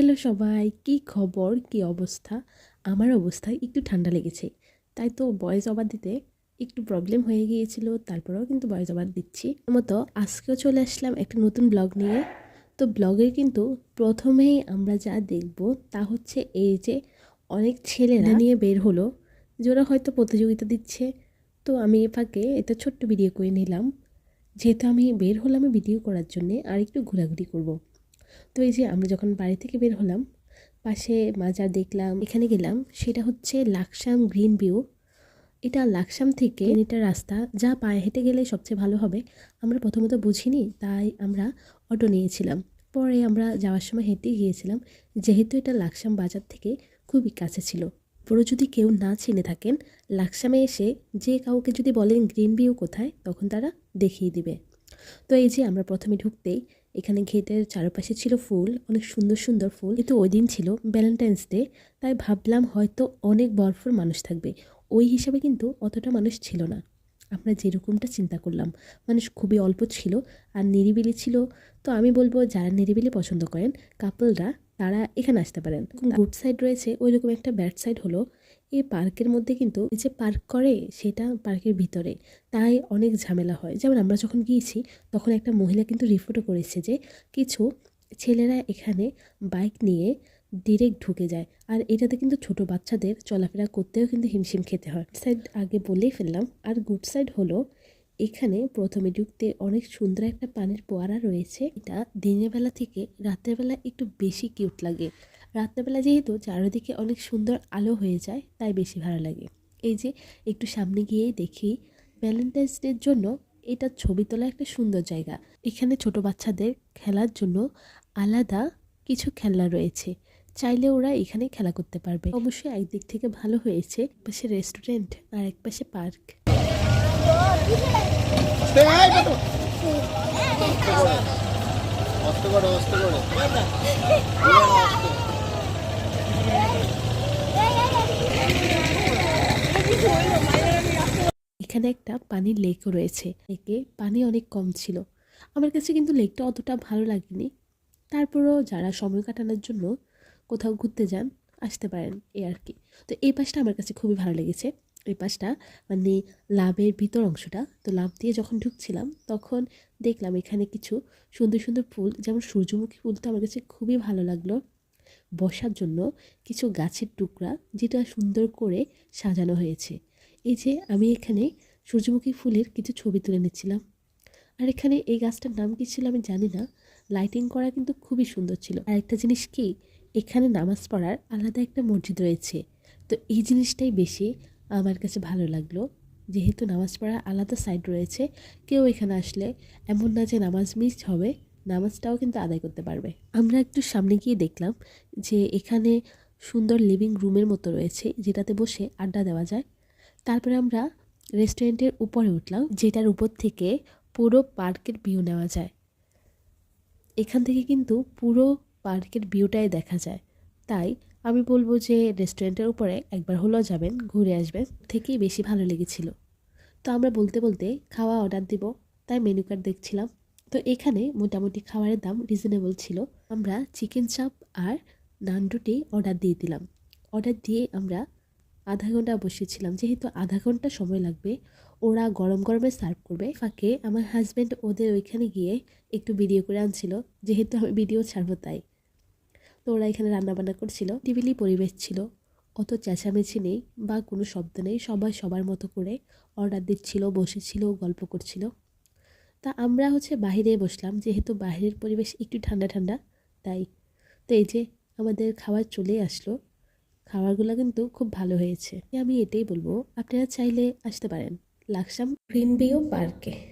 Hello সবাই কি খবর? কি অবস্থা? আমার অবস্থায় একটু ঠান্ডা লেগেছে। তাই তো বয়েস অবাদ দিতে একটু প্রবলেম হয়ে গিয়েছিল তারপরেও কিন্তু বয়েস অবাদ দিচ্ছি। মতো আজকেও চলে আসলাম একটা নতুন ব্লগ নিয়ে। তো ব্লগের কিন্তু প্রথমেই আমরা যা দেখব তা হচ্ছে এই যে অনেক ছেলেরা নিয়ে বের হলো যে ওরা হয়তো প্রতিযোগিতা দিচ্ছে। তো আমি এ ফাঁকে এটা ছোট্ট ভিডিও করে নিলাম। যেহেতু আমি বের হলাম ভিডিও করার জন্যে আর একটু ঘোরাঘুরি করব। তো এই যে আমরা যখন বাড়ি থেকে বের হলাম, পাশে মাজার দেখলাম, এখানে গেলাম, সেটা হচ্ছে লাকসাম গ্রিন ভিউ। এটা লাকসাম থেকে এটা রাস্তা, যা পায়ে হেঁটে গেলে সবচেয়ে ভালো হবে। আমরা প্রথমত বুঝিনি, তাই আমরা অটো নিয়েছিলাম। পরে আমরা যাওয়ার সময় হেঁটে গিয়েছিলাম, যেহেতু এটা লাকসাম বাজার থেকে খুবই কাছে ছিল। পুরো যদি কেউ না চিনে থাকেন, লাকসামে এসে যে কাউকে যদি বলেন গ্রিন ভিউ কোথায়, তখন তারা দেখিয়ে দিবে। তো এই যে আমরা প্রথমে ঢুকতেই এখানে ঘেটের চারপাশে ছিল ফুল, অনেক সুন্দর সুন্দর ফুল। কিন্তু ওই দিন ছিল ভ্যালেন্টাইন্স ডে তাই ভাবলাম হয়তো অনেক বরফুর মানুষ থাকবে। ওই হিসাবে কিন্তু অতটা মানুষ ছিল না। আমরা যেরকমটা চিন্তা করলাম, মানুষ খুবই অল্প ছিল আর নিরিবিলি ছিল। তো আমি বলব, যারা নিরিবিলি পছন্দ করেন কাপলরা তারা এখানে আসতে পারেন। গুড সাইড রয়েছে ওই রকম একটা ব্যাড সাইড হলো এই পার্কের মধ্যে কিন্তু যে পার্ক করে সেটা পার্কের ভিতরে। তাই অনেক ঝামেলা হয়। যেমন আমরা যখন গিয়েছি, তখন একটা মহিলা কিন্তু রিপোর্টও করেছে যে কিছু ছেলেরা এখানে বাইক নিয়ে ডিরেক্ট ঢুকে যায়। আর এটাতে কিন্তু ছোট বাচ্চাদের চলাফেরা করতেও কিন্তু হিমশিম খেতে হয়। সাইড আগে বলেই ফেললাম। আর গুড সাইড হলো এখানে প্রথমে ঢুকতে অনেক সুন্দর একটা পানির পোয়ারা রয়েছে। এটা দিনের বেলা থেকে রাতের বেলা একটু বেশি কিউট লাগে। রাত্রেবেলা যেহেতু চারিদিকে অনেক সুন্দর আলো হয়ে যায়, তাই বেশি ভালো লাগে। এই যে একটু সামনে গিয়েই দেখি ভ্যালেন্টাইন্স ডের জন্য এটা ছবি তোলা একটা সুন্দর জায়গা। এখানে ছোট বাচ্চাদের খেলার জন্য আলাদা কিছু খেলনা রয়েছে। চাইলে ওরা এখানে খেলা করতে পারবে। অবশ্যই একদিক থেকে ভালো হয়েছে। পাশে রেস্টুরেন্ট আর এক পাশে পার্ক। এখানে একটা পানির লেকও রয়েছে। লেকে পানি অনেক কম ছিল। আমার কাছে কিন্তু লেকটা অতটা ভালো লাগেনি। তারপরও যারা সময় কাটানোর জন্য কোথাও ঘুরতে যান, আসতে পারেন এ আর কি। তো এই পাশটা আমার কাছে খুবই ভালো লেগেছে। এই পাশটা মানে লাভের ভিতর অংশটা, তো লাভ দিয়ে যখন ঢুকছিলাম, তখন দেখলাম এখানে কিছু সুন্দর সুন্দর ফুল, যেমন সূর্যমুখী ফুল তো আমার কাছে খুবই ভালো লাগল। বসার জন্য কিছু গাছের টুকরা যেটা সুন্দর করে সাজানো হয়েছে। এই যে আমি এখানে সূর্যমুখী ফুলের কিছু ছবি তুলে নিচ্ছিলাম। আর এখানে এই গাছটার নাম কী ছিল আমি জানি না। লাইটিং করা কিন্তু খুবই সুন্দর ছিল। আর একটা জিনিস কি, এখানে নামাজ পড়ার আলাদা একটা মসজিদ রয়েছে। তো এই জিনিসটাই বেশি আমার কাছে ভালো লাগল। যেহেতু নামাজ পড়ার আলাদা সাইড রয়েছে, কেউ এখানে আসলে এমন না যে নামাজ মিস হবে, নামাজটাও কিন্তু আদায় করতে পারবে। আমরা একটু সামনে গিয়ে দেখলাম যে এখানে সুন্দর লিভিং রুমের মতো রয়েছে, যেটাতে বসে আড্ডা দেওয়া যায়। তারপরে আমরা রেস্টুরেন্টের উপরে উঠলাম, যেটার উপর থেকে পুরো পার্কের ভিউ নেওয়া যায়। এখান থেকে কিন্তু পুরো পার্কের ভিউটাই দেখা যায়। তাই আমি বলব যে রেস্টুরেন্টের উপরে একবার হলেও যাবেন, ঘুরে আসবেন, থেকেই বেশি ভালো লেগেছিল। তো আমরা বলতে বলতে খাওয়া অর্ডার দিব, তাই মেনু কার্ড দেখছিলাম। তো এখানে মোটামুটি খাবারের দাম রিজনেবল ছিল। আমরা চিকেন চাপ আর নান রুটি অর্ডার দিয়ে দিলাম। অর্ডার দিয়ে আমরা আধা ঘণ্টা বসেছিলাম। যেহেতু আধা ঘণ্টা সময় লাগবে, ওরা গরম গরমে সার্ভ করবে। ফাঁকে আমার হাজব্যান্ড ওদের ওইখানে গিয়ে একটু ভিডিও করে আনছিল। যেহেতু আমি ভিডিও ছাড়বো তাই। তো ওরা এখানে রান্নাবান্না করছিল। টিভিলি পরিবেশ ছিল। অত চেঁচামেচি নেই বা কোনো শব্দ নেই। সবাই সবার মতো করে অর্ডার দিচ্ছিল, বসেছিল, গল্প করছিল। তা আমরা হচ্ছে বাহিরে বসলাম। যেহেতু বাইরের পরিবেশ একটু ঠান্ডা ঠান্ডা, তাই। তো এই যে আমাদের খাবার চলে আসলো। খাবারগুলো কিন্তু খুব ভালো হয়েছে। আমি এটাই বলব, আপনারা চাইলে আসতে পারেন। লাকসাম গ্রিন ভিউ পার্কে।